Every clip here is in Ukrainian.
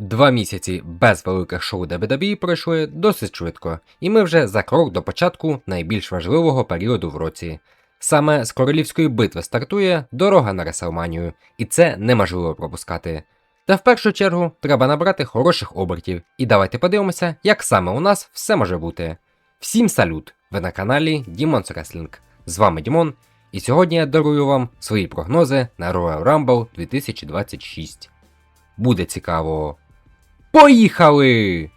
Два місяці без великих шоу WWE пройшли досить швидко, і ми вже за крок до початку найбільш важливого періоду в році. Саме з королівської битви стартує дорога на Реселманію, і це неможливо пропускати. Та в першу чергу треба набрати хороших обертів, і давайте подивимося, як саме у нас все може бути. Всім салют! Ви на каналі Demon's Wrestling. З вами Дімон, і сьогодні я дарую вам свої прогнози на Royal Rumble 2026. Буде цікаво. Поїхали!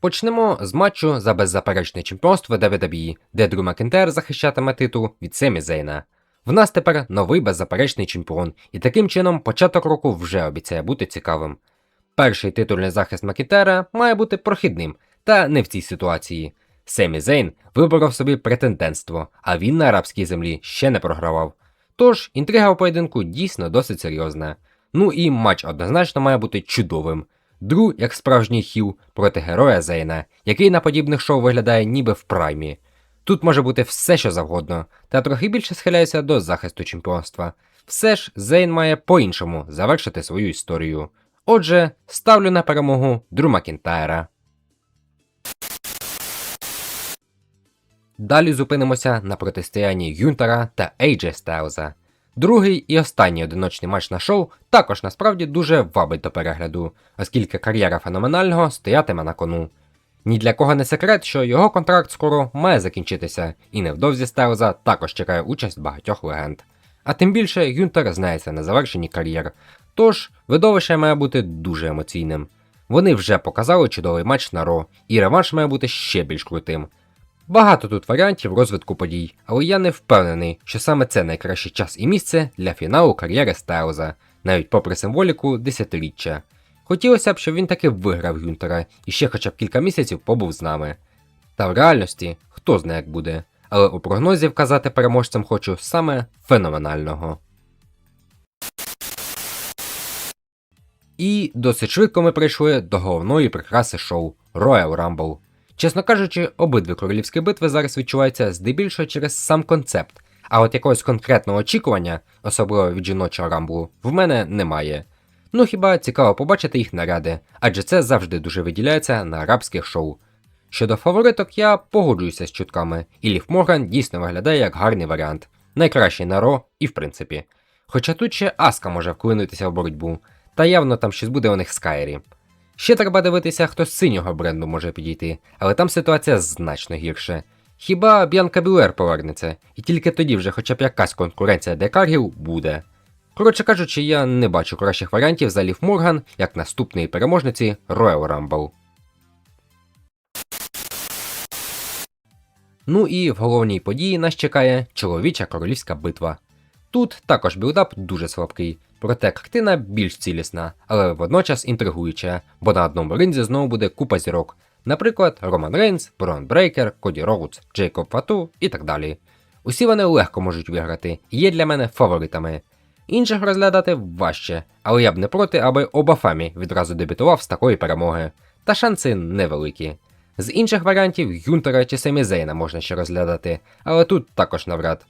Почнемо з матчу за беззаперечне чемпіонство WWE, де Дрю Макентайр захищатиме титул від Семі Зейна. В нас тепер новий беззаперечний чемпіон, і таким чином початок року вже обіцяє бути цікавим. Перший титульний захист Макентайра має бути прохідним, та не в цій ситуації. Семі Зейн виборов собі претендентство, а він на арабській землі ще не програвав. Тож інтрига у поєдинку дійсно досить серйозна. Ну і матч однозначно має бути чудовим. Дру як справжній хіл проти героя Зейна, який на подібних шоу виглядає ніби в праймі. Тут може бути все, що завгодно, та трохи більше схиляюся до захисту чемпіонства. Все ж Зейн має по-іншому завершити свою історію. Отже, ставлю на перемогу Дру Макінтайра. Далі зупинимося на протистоянні Юнтера та Ейджей Стайлза. Другий і останній одиночний матч на шоу також насправді дуже вабить до перегляду, оскільки кар'єра феноменального стоятиме на кону. Ні для кого не секрет, що його контракт скоро має закінчитися, і невдовзі Стайлза також чекає участь багатьох легенд. А тим більше Юнтер знається на завершенні кар'єр, тож видовище має бути дуже емоційним. Вони вже показали чудовий матч на Ро, і реванш має бути ще більш крутим. Багато тут варіантів розвитку подій, але я не впевнений, що саме це найкращий час і місце для фіналу кар'єри Стайлза, навіть попри символіку десятиріччя. Хотілося б, щоб він таки виграв Юнтера і ще хоча б кілька місяців побув з нами. Та в реальності хто знає як буде, але у прогнозі вказати переможцем хочу саме феноменального. І досить швидко ми прийшли до головної прикраси шоу Royal Rumble. Чесно кажучи, обидві королівські битви зараз відчуваються здебільшого через сам концепт, а от якогось конкретного очікування, особливо від жіночого рамблу, в мене немає. Ну хіба цікаво побачити їх наряди, адже це завжди дуже виділяється на арабських шоу. Щодо фавориток, я погоджуюся з чутками, і Лів Морган дійсно виглядає як гарний варіант, найкращий на Ро і в принципі. Хоча тут ще Аска може вклинитися в боротьбу, та явно там щось буде у них з Кайрі. Ще треба дивитися, хто з синього бренду може підійти, але там ситуація значно гірше. Хіба Б'янка Білер повернеться, і тільки тоді вже хоча б якась конкуренція декаргів буде. Коротше кажучи, я не бачу кращих варіантів за Лів Морган як наступної переможниці Royal Rumble. Ну і в головній події нас чекає чоловіча королівська битва. Тут також білдап дуже слабкий, проте картина більш цілісна, але водночас інтригуюча, бо на одному ринзі знову буде купа зірок. Наприклад, Роман Рейнс, Брон Брейкер, Коді Роудс, Джейкоб Фату і так далі. Усі вони легко можуть виграти і є для мене фаворитами. Інших розглядати важче, але я б не проти, аби оба Фамі відразу дебютував з такої перемоги, та шанси невеликі. З інших варіантів Юнтера чи Семі Зейна можна ще розглядати, але тут також навряд.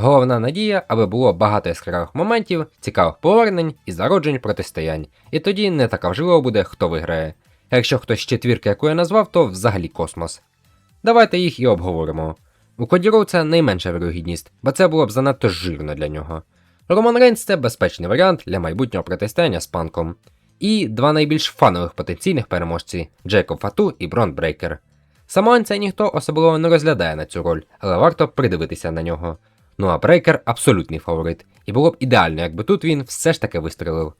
Головна надія, аби було багато яскравих моментів, цікавих повернень і зароджень протистоянь, і тоді не така важливо буде, хто виграє. Якщо хтось з четвірки, яку я назвав, то взагалі космос. Давайте їх і обговоримо. У Коді це найменша вірогідність, бо це було б занадто жирно для нього. Роман Рейнс це безпечний варіант для майбутнього протистояння з панком. І два найбільш фанових потенційних переможці Джейкоб Фату і Брон Брейкер. Самоанця ніхто особливо не розглядає на цю роль, але варто придивитися на нього. Ну а Брейкер абсолютний фаворит, і було б ідеально, якби тут він все ж таки вистрелив.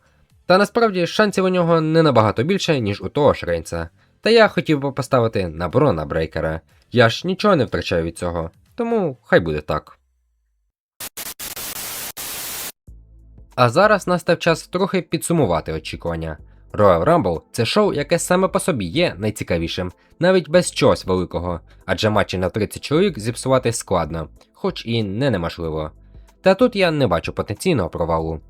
Та насправді шансів у нього не набагато більше, ніж у того ж Рейнса. Та я хотів би поставити на Брона Брейкера. Я ж нічого не втрачаю від цього, тому хай буде так. А зараз настав час трохи підсумувати очікування. Royal Rumble це шоу, яке саме по собі є найцікавішим, навіть без чогось великого, адже матчі на 30 чоловік зіпсувати складно, хоч і не неможливо. Та тут я не бачу потенційного провалу.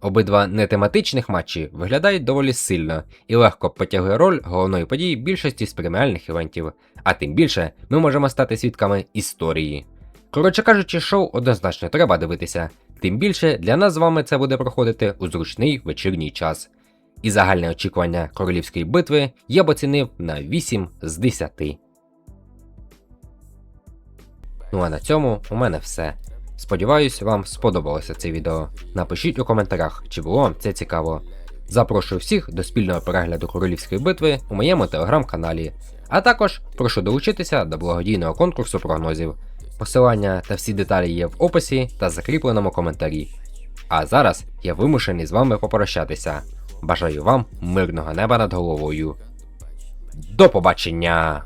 Обидва нетематичних матчі виглядають доволі сильно і легко потягує роль головної події більшості з преміальних івентів, а тим більше ми можемо стати свідками історії. Коротше кажучи, шоу однозначно треба дивитися, тим більше для нас з вами це буде проходити у зручний вечірній час. І загальне очікування королівської битви я б оцінив на 8 з 10. Ну а на цьому у мене все. Сподіваюсь, вам сподобалося це відео. Напишіть у коментарях, чи було вам це цікаво. Запрошую всіх до спільного перегляду королівської битви у моєму телеграм-каналі, а також прошу долучитися до благодійного конкурсу прогнозів. Посилання та всі деталі є в описі та закріпленому коментарі. А зараз я вимушений з вами попрощатися. Бажаю вам мирного неба над головою. До побачення!